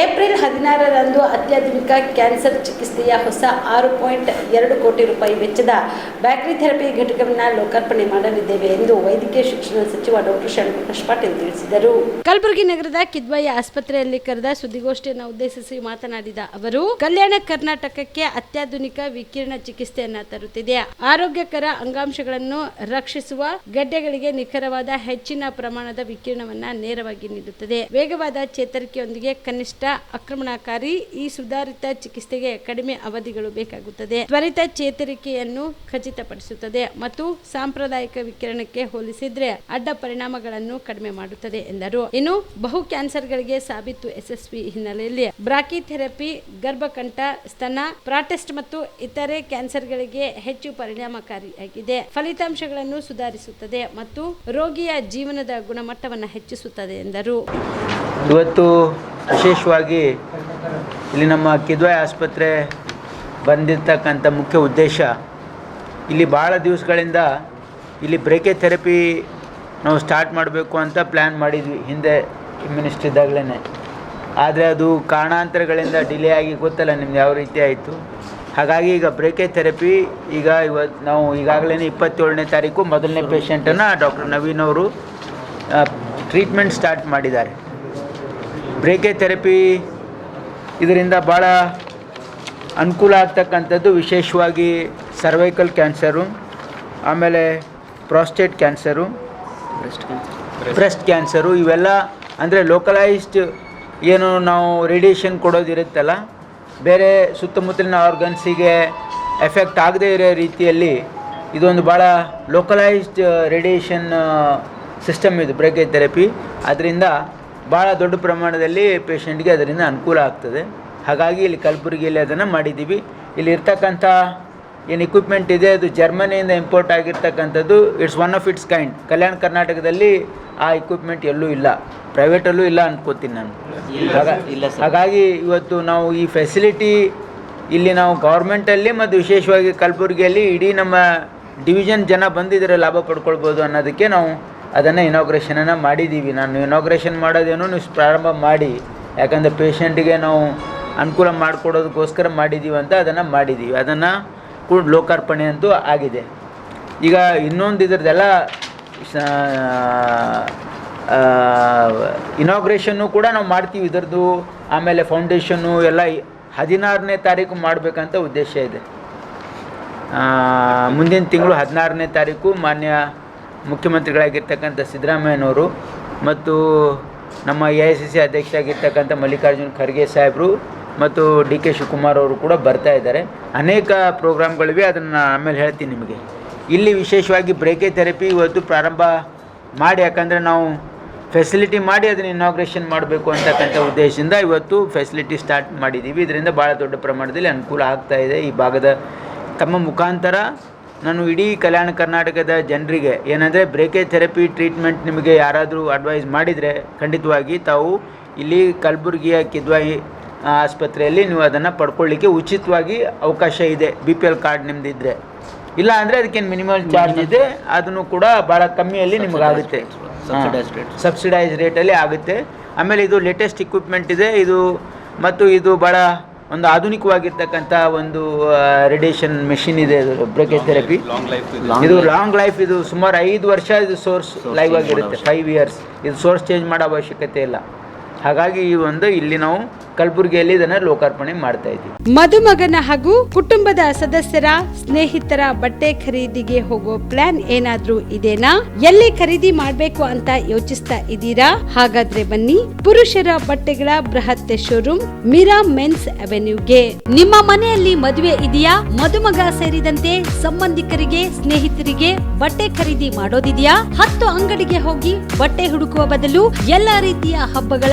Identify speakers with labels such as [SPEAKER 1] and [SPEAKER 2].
[SPEAKER 1] April ಹದಿನಾರರಂದು ಅತ್ಯಾಧುನಿಕ cancer ಚಿಕಿತ್ಸೆಯ ಹೊಸ ಆರು ಪಾಯಿಂಟ್ ಎರಡು ಕೋಟಿ ರೂಪಾಯಿ ವೆಚ್ಚದ ಬ್ಯಾಟ್ರಿ ಥೆರಪಿ ಘಟಕವನ್ನು ಲೋಕಾರ್ಪಣೆ ಮಾಡಲಿದ್ದೇವೆ ಎಂದು ವೈದ್ಯಕೀಯ ಶಿಕ್ಷಣ ಸಚಿವ ಡಾಕ್ಟರ್ ಪಾಟೀಲ್ ತಿಳಿಸಿದರು. ಕಲಬುರಗಿ ನಗರದ ಕಿದ್ವಾಯ ಆಸ್ಪತ್ರೆಯಲ್ಲಿ ಕರೆದ ಸುದ್ದಿಗೋಷ್ಠಿಯನ್ನು ಉದ್ದೇಶಿಸಿ ಮಾತನಾಡಿದ ಅವರು, ಕಲ್ಯಾಣ ಕರ್ನಾಟಕಕ್ಕೆ ಅತ್ಯಾಧುನಿಕ ವಿಕಿರಣ ಚಿಕಿತ್ಸೆಯನ್ನ ತರುತ್ತಿದೆ. ಆರೋಗ್ಯಕರ ಅಂಗಾಂಶಗಳನ್ನು ರಕ್ಷಿಸುವ ಗಡ್ಡೆಗಳಿಗೆ ನಿಖರವಾದ ಹೆಚ್ಚಿನ ಪ್ರಮಾಣದ ವಿಕಿರಣವನ್ನ ನೇರವಾಗಿ ನೀಡುತ್ತದೆ. ವೇಗವಾದ ಚೇತರಿಕೆಯೊಂದಿಗೆ ಕನಿಷ್ಠ ಆಕ್ರಮಣಕಾರಿ ಈ ಸುಧಾರಿತ ಚಿಕಿತ್ಸೆಗೆ ಕಡಿಮೆ ಅವಧಿಗಳು ಬೇಕಾಗುತ್ತದೆ. ತ್ವರಿತ ಚೇತರಿಕೆಯನ್ನು ಖಚಿತಪಡಿಸುತ್ತದೆ ಮತ್ತು ಸಾಂಪ್ರದಾಯಿಕ ವಿಕಿರಣಕ್ಕೆ ಹೋಲಿಸಿದ್ರೆ ಅಡ್ಡ ಪರಿಣಾಮಗಳನ್ನು ಕಡಿಮೆ ಮಾಡುತ್ತದೆ ಎಂದರು. ಇನ್ನು ಬಹು ಕ್ಯಾನ್ಸರ್ಗಳಿಗೆ ಸಾಬೀತು ಯಶಸ್ವಿ ಹಿನ್ನೆಲೆಯಲ್ಲಿ ಬ್ರಾಕಿ ಥೆರಪಿ ಗರ್ಭಕಂಠ, ಸ್ತನ, ಪ್ರಾಟೆಸ್ಟ್ ಮತ್ತು ಇತರೆ ಕ್ಯಾನ್ಸರ್ಗಳಿಗೆ ಹೆಚ್ಚು ಪರಿಣಾಮಕಾರಿಯಾಗಿದೆ. ಫಲಿತಾಂಶಗಳನ್ನು ಸುಧಾರಿಸುತ್ತದೆ ಮತ್ತು ರೋಗಿಯ ಜೀವನದ ಗುಣಮಟ್ಟವನ್ನು ಹೆಚ್ಚಿಸುತ್ತದೆ ಎಂದರು.
[SPEAKER 2] ಇವತ್ತು ವಿಶೇಷವಾಗಿ ಇಲ್ಲಿ ನಮ್ಮ ಕಿದ್ವಾಯ್ ಆಸ್ಪತ್ರೆ ಬಂದಿರ್ತಕ್ಕಂಥ ಮುಖ್ಯ ಉದ್ದೇಶ, ಇಲ್ಲಿ ಭಾಳ ದಿವಸಗಳಿಂದ ಇಲ್ಲಿ ಬ್ರೇಕೆ ಥೆರಪಿ ನಾವು ಸ್ಟಾರ್ಟ್ ಮಾಡಬೇಕು ಅಂತ ಪ್ಲ್ಯಾನ್ ಮಾಡಿದ್ವಿ, ಹಿಂದೆ ಮಿನಿಸ್ಟ್ರ್ ಇದ್ದಾಗಲೇ ಆದರೆ ಅದು ಕಾರಣಾಂತರಗಳಿಂದ ಡಿಲೇ ಆಗಿ ಗೊತ್ತಲ್ಲ ನಿಮ್ಗೆ ಯಾವ ರೀತಿ ಆಯಿತು. ಹಾಗಾಗಿ ಈಗ ಬ್ರೇಕೆ ಥೆರಪಿ, ಈಗ ಇವತ್ತು ನಾವು ಈಗಾಗಲೇ ಇಪ್ಪತ್ತೇಳನೇ ತಾರೀಕು ಮೊದಲನೇ ಪೇಷಂಟನ್ನು ಡಾಕ್ಟರ್ ನವೀನ್ ಅವರು ಟ್ರೀಟ್ಮೆಂಟ್ ಸ್ಟಾರ್ಟ್ ಮಾಡಿದ್ದಾರೆ. ಬ್ರೇಕೆ ಥೆರಪಿ ಇದರಿಂದ ಭಾಳ ಅನುಕೂಲ ಆಗ್ತಕ್ಕಂಥದ್ದು ವಿಶೇಷವಾಗಿ ಸರ್ವೈಕಲ್ ಕ್ಯಾನ್ಸರು ಆಮೇಲೆ ಪ್ರಾಸ್ಟೇಟ್ ಕ್ಯಾನ್ಸರು ಬ್ರೆಸ್ಟ್ ಕ್ಯಾನ್ಸರು ಇವೆಲ್ಲ ಅಂದರೆ ಲೋಕಲೈಸ್ಡ್ ಏನು ನಾವು ರೇಡಿಯೇಷನ್ ಕೊಡೋದಿರುತ್ತಲ್ಲ ಬೇರೆ ಸುತ್ತಮುತ್ತಲಿನ ಆರ್ಗನ್ಸಿಗೆ ಎಫೆಕ್ಟ್ ಆಗದೇ ಇರೋ ರೀತಿಯಲ್ಲಿ ಇದೊಂದು ಭಾಳ ಲೋಕಲೈಸ್ಡ್ ರೇಡಿಯೇಷನ್ ಸಿಸ್ಟಮ್ ಇದು ಬ್ರೇಕೆ ಥೆರಪಿ ಅದರಿಂದ ಭಾಳ ದೊಡ್ಡ ಪ್ರಮಾಣದಲ್ಲಿ ಪೇಷಂಟ್ಗೆ ಅದರಿಂದ ಅನುಕೂಲ ಆಗ್ತದೆ. ಹಾಗಾಗಿ ಇಲ್ಲಿ ಕಲಬುರಗಿಯಲ್ಲಿ ಅದನ್ನು ಮಾಡಿದ್ದೀವಿ. ಇಲ್ಲಿ ಇರ್ತಕ್ಕಂಥ ಏನು ಇಕ್ವಿಪ್ಮೆಂಟ್ ಇದೆ ಅದು ಜರ್ಮನಿಯಿಂದ ಇಂಪೋರ್ಟ್ ಆಗಿರ್ತಕ್ಕಂಥದ್ದು it's one of its kind Kalyana ಕರ್ನಾಟಕದಲ್ಲಿ ಆ ಇಕ್ವಿಪ್ಮೆಂಟ್ ಎಲ್ಲೂ ಇಲ್ಲ. ಪ್ರೈವೇಟಲ್ಲೂ ಇಲ್ಲ ಅಂದ್ಕೋತೀನಿ ನಾನು. ಇಲ್ಲ ಹಾಗಾಗಿ ಇವತ್ತು ನಾವು ಈ ಫೆಸಿಲಿಟಿ ಇಲ್ಲಿ ನಾವು ಗೌರ್ಮೆಂಟಲ್ಲಿ ಮತ್ತು ವಿಶೇಷವಾಗಿ ಕಲಬುರಗಿಯಲ್ಲಿ ಇಡೀ ನಮ್ಮ ಡಿವಿಷನ್ ಜನ ಬಂದಿದ್ರೆ ಲಾಭ ಪಡ್ಕೊಳ್ಬೋದು ಅನ್ನೋದಕ್ಕೆ ನಾವು ಅದನ್ನು ಇನಾಗ್ರೇಷನನ್ನು ಮಾಡಿದ್ದೀವಿ ನಾನು ಇನಾಗ್ರೇಷನ್ ಮಾಡೋದೇನು ನೀವು ಪ್ರಾರಂಭ ಮಾಡಿ, ಯಾಕಂದರೆ ಪೇಷಂಟಿಗೆ ನಾವು ಅನುಕೂಲ ಮಾಡಿಕೊಡೋದಕ್ಕೋಸ್ಕರ ಮಾಡಿದ್ದೀವಿ ಅಂತ ಅದನ್ನು ಮಾಡಿದ್ದೀವಿ ಅದನ್ನು ಕೂಡ ಲೋಕಾರ್ಪಣೆ ಅಂತೂ ಆಗಿದೆ. ಈಗ ಇನ್ನೊಂದು ಇದ್ರದ್ದೆಲ್ಲ ಇನಾಗ್ರೇಷನ್ನು ಕೂಡ ನಾವು ಮಾಡ್ತೀವಿ. ಇದರದ್ದು ಆಮೇಲೆ ಫೌಂಡೇಶನ್ನು ಎಲ್ಲ ಹದಿನಾರನೇ ತಾರೀಕು ಮಾಡಬೇಕಂತ ಉದ್ದೇಶ ಇದೆ. ಮುಂದಿನ ತಿಂಗಳು ಹದಿನಾರನೇ ತಾರೀಕು ಮಾನ್ಯ ಮುಖ್ಯಮಂತ್ರಿಗಳಾಗಿರ್ತಕ್ಕಂಥ ಸಿದ್ದರಾಮಯ್ಯನವರು ಮತ್ತು ನಮ್ಮ ಎ ಐ ಸಿ ಸಿ ಅಧ್ಯಕ್ಷ ಆಗಿರ್ತಕ್ಕಂಥ ಮಲ್ಲಿಕಾರ್ಜುನ್ ಖರ್ಗೆ ಸಾಹೇಬರು ಮತ್ತು ಡಿ ಕೆ ಶಿವಕುಮಾರ್ ಅವರು ಕೂಡ ಬರ್ತಾ ಇದ್ದಾರೆ. ಅನೇಕ ಪ್ರೋಗ್ರಾಮ್ಗಳಿವೆ, ಅದನ್ನು ಆಮೇಲೆ ಹೇಳ್ತೀನಿ ನಿಮಗೆ. ಇಲ್ಲಿ ವಿಶೇಷವಾಗಿ ಬ್ರೇಕೆ ಥೆರಪಿ ಇವತ್ತು ಪ್ರಾರಂಭ ಮಾಡಿ, ಯಾಕಂದರೆ ನಾವು ಫೆಸಿಲಿಟಿ ಮಾಡಿ ಅದನ್ನು ಇನಾಗ್ರೇಷನ್ ಮಾಡಬೇಕು ಅಂತಕ್ಕಂಥ ಉದ್ದೇಶದಿಂದ ಇವತ್ತು ಫೆಸಿಲಿಟಿ ಸ್ಟಾರ್ಟ್ ಮಾಡಿದ್ದೀವಿ. ಇದರಿಂದ ಭಾಳ ದೊಡ್ಡ ಪ್ರಮಾಣದಲ್ಲಿ ಅನುಕೂಲ ಆಗ್ತಾ ಇದೆ. ಈ ಭಾಗದ ತಮ್ಮ ಮುಖಾಂತರ ನಾನು ಇಡೀ ಕಲ್ಯಾಣ ಕರ್ನಾಟಕದ ಜನರಿಗೆ ಏನಂದರೆ ಬ್ರೇಕೆ ಥೆರಪಿ ಟ್ರೀಟ್ಮೆಂಟ್ ನಿಮಗೆ ಯಾರಾದರೂ ಅಡ್ವೈಸ್ ಮಾಡಿದರೆ ಖಂಡಿತವಾಗಿ ತಾವು ಇಲ್ಲಿ ಕಲಬುರಗಿಯ ಕಿದ್ವಾಯಿ ಆಸ್ಪತ್ರೆಯಲ್ಲಿ ನೀವು ಅದನ್ನು ಪಡ್ಕೊಳ್ಳಿಕ್ಕೆ ಉಚಿತವಾಗಿ ಅವಕಾಶ ಇದೆ ಬಿ ಪಿ ಎಲ್ ಕಾರ್ಡ್ ನಿಮ್ಮದಿದ್ದರೆ ಇಲ್ಲ ಅಂದರೆ ಅದಕ್ಕೇನು ಮಿನಿಮಮ್ ಚಾರ್ಜ್ ಇದೆ ಅದನ್ನು ಕೂಡ ಭಾಳ ಕಮ್ಮಿಯಲ್ಲಿ ನಿಮಗಾಗುತ್ತೆ. ಸಬ್ಸಿಡೈಸ್ ರೇಟಲ್ಲಿ ಆಗುತ್ತೆ. ಆಮೇಲೆ ಇದು ಲೇಟೆಸ್ಟ್ ಇಕ್ವಿಪ್ಮೆಂಟ್ ಇದೆ ಇದು ಮತ್ತು ಇದು ಭಾಳ ಒಂದು ಆಧುನಿಕವಾಗಿರ್ತಕ್ಕಂಥ ಒಂದು ರೇಡಿಯೇಷನ್ ಮೆಷಿನ್ ಇದೆ ಇದು ಬ್ರೇಕೆ ಥೆರಪಿ ಇದು. ಲಾಂಗ್ ಲೈಫ್ ಇದು ಸುಮಾರು ಐದು ವರ್ಷ ಇದು ಸೋರ್ಸ್ ಲೈವ್ ಆಗಿರುತ್ತೆ ಫೈವ್ ಇಯರ್ಸ್ ಇದು ಸೋರ್ಸ್ ಚೇಂಜ್ ಮಾಡೋ ಅವಶ್ಯಕತೆ ಇಲ್ಲ. ಹಾಗಾಗಿ ಈ ಒಂದು ಇಲ್ಲಿ ನಾವು ಕಲಬುರಗಿಯಲ್ಲಿ ಇದನ್ನ ಲೋಕಾರ್ಪಣೆ ಮಾಡ್ತಾ ಇದ್ದೀವಿ.
[SPEAKER 1] ಮದುಮಗನ ಹಾಗೂ ಕುಟುಂಬದ ಸದಸ್ಯರ ಸ್ನೇಹಿತರ ಬಟ್ಟೆ ಖರೀದಿಗೆ ಹೋಗೋ ಪ್ಲಾನ್ ಏನಾದ್ರೂ ಇದೇನಾ? ಎಲ್ಲಿ ಖರೀದಿ ಮಾಡ್ಬೇಕು ಅಂತ ಯೋಚಿಸ್ತಾ ಇದ್ದೀರಾ? ಹಾಗಾದ್ರೆ ಬನ್ನಿ, ಪುರುಷರ ಬಟ್ಟೆಗಳ ಬೃಹತ್ ಶೋರೂಮ್ ಮೀರಾ ಮೆನ್ಸ್ ಅವೆನ್ಯೂಗೆ ನಿಮ್ಮ ಮನೆಯಲ್ಲಿ ಮದುವೆ ಇದೆಯಾ? ಮದುಮಗ ಸೇರಿದಂತೆ ಸಂಬಂಧಿಕರಿಗೆ, ಸ್ನೇಹಿತರಿಗೆ ಬಟ್ಟೆ ಖರೀದಿ ಮಾಡೋದಿದೆಯಾ? ಹತ್ತು ಅಂಗಡಿಗೆ ಹೋಗಿ ಬಟ್ಟೆ ಹುಡುಕುವ ಬದಲು ಎಲ್ಲಾ ರೀತಿಯ ಹಬ್ಬಗಳ